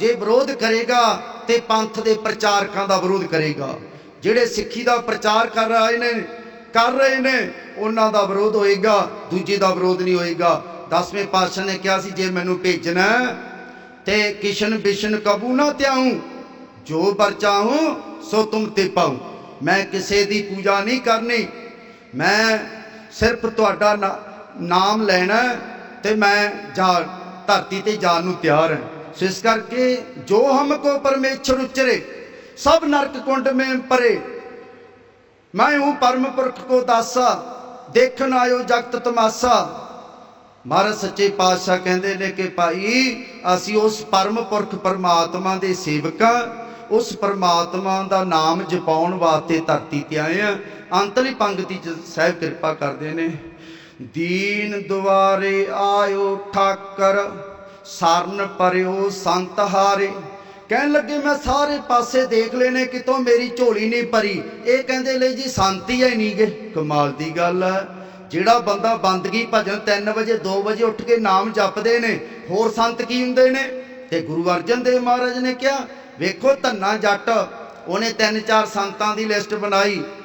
ਜੇ ਵਿਰੋਧ ਕਰੇਗਾ ਤੇ ਪੰਥ ਦੇ ਪ੍ਰਚਾਰਕਾਂ ਦਾ ਵਿਰੋਧ ਕਰੇਗਾ। ਜਿਹੜੇ ਸਿੱਖੀ ਦਾ ਪ੍ਰਚਾਰ ਕਰ ਰਹੇ ਨੇ ਕਰ ਰਹੇ ਨੇ ਉਹਨਾਂ ਦਾ ਵਿਰੋਧ ਹੋਏਗਾ ਦੂਜੇ ਦਾ ਵਿਰੋਧ ਨਹੀਂ ਹੋਏਗਾ। ਦਸਵੇਂ ਪਾਤਸ਼ਾਹ ਨੇ ਕਿਹਾ ਸੀ ਜੇ ਮੈਨੂੰ ਭੇਜਣਾ ਹੈ, ਤੇ ਕਿਸ਼ਨ ਬਿਸ਼ਨ ਕਬੂ ਨਾ ਤਿਆਉ ਜੋ ਪਰ ਸੋ ਤੁਮ ਤੇ ਪਾਉ। ਮੈਂ ਕਿਸੇ ਦੀ ਪੂਜਾ ਨਹੀਂ ਕਰਨੀ। ਮੈਂ ਸਿਰਫ ਤੁਹਾਡਾ ਨਾ- ਨਾਮ ਲੈਣਾ ਹੈ ਤੇ ਮੈਂ ਜਾ ਧਰਤੀ ਤੇ ਜਾਣ ਨੂੰ ਤਿਆਰ ਹਾਂ। ਸੋ ਇਸ ਕਰਕੇ ਜੋ ਹਮਕੋ ਪਰਮੇਸ਼ਰ ਉਚਰੇ, ਸਭ ਨਰਕ ਕੁੰਡ ਮੇ ਪਰੇ। ਮੈਂ ਹੂੰ ਪਰਮ ਪੁਰਖ ਕੋ ਦਾਸਾ, ਦੇਖਣ ਆਇਓ ਜਗਤ ਤਮਾਸਾ। ਮਹਾਰਾਜ ਸੱਚੇ ਪਾਤਸ਼ਾਹ ਕਹਿੰਦੇ ਨੇ ਕਿ ਭਾਈ, ਅਸੀਂ ਉਸ ਪਰਮ ਪੁਰਖ ਪਰਮਾਤਮਾ ਦੇ ਸੇਵਕ ਸੇਵਕਾਂ ਉਸ ਪਰਮਾਤਮਾ ਦਾ ਨਾਮ ਜਪਾਉਣ ਵਾਸਤੇ ਧਰਤੀ ਤੇ ਆਏ ਆ। ਅੰਤਲੀ ਪੰਕਤੀ ਚ ਸਹਿਬ ਕਿਰਪਾ ਕਰਦੇ ਨੇ। ਦੀਨ ਦੁਆਰੇ ਆਇਓ ਠਾਕਰ। ਸਰਨ ਪਰਿਓ ਸੰਤ ਹਾਰੇ। ਕਹਿਣ ਲੱਗੇ, ਮੈਂ ਸਾਰੇ ਪਾਸੇ ਦੇਖ ਲਏ ਕਿਤੋਂ ਮੇਰੀ ਝੋਲੀ ਨਹੀਂ ਭਰੀ। ਇਹ ਕਹਿੰਦੇ ਲਈ ਜੀ ਸੰਤੀ ਹੀ ਨਹੀਂ ਗੇ ਕਮਾਲ ਦੀ ਗੱਲ ਹੈ। ਜਿਹੜਾ ਬੰਦਾ ਬੰਦਗੀ ਭਜਨ 3 ਵਜੇ 2 ਵਜੇ ਉੱਠ ਕੇ ਨਾਮ ਜਪਦੇ ਨੇ, ਹੋਰ ਸੰਤ ਕੀ ਹੁੰਦੇ ਨੇ? ਤੇ ਗੁਰੂ ਅਰਜਨ ਦੇਵ ਮਹਾਰਾਜ ਨੇ ਕਿਹਾ, ਵੇਖੋ ਧੰਨਾ ਜੱਟ। ਉਹਨੇ ਤਿੰਨ ਚਾਰ ਸੰਤਾਂ ਦੀ ਲਿਸਟ ਬਣਾਈ।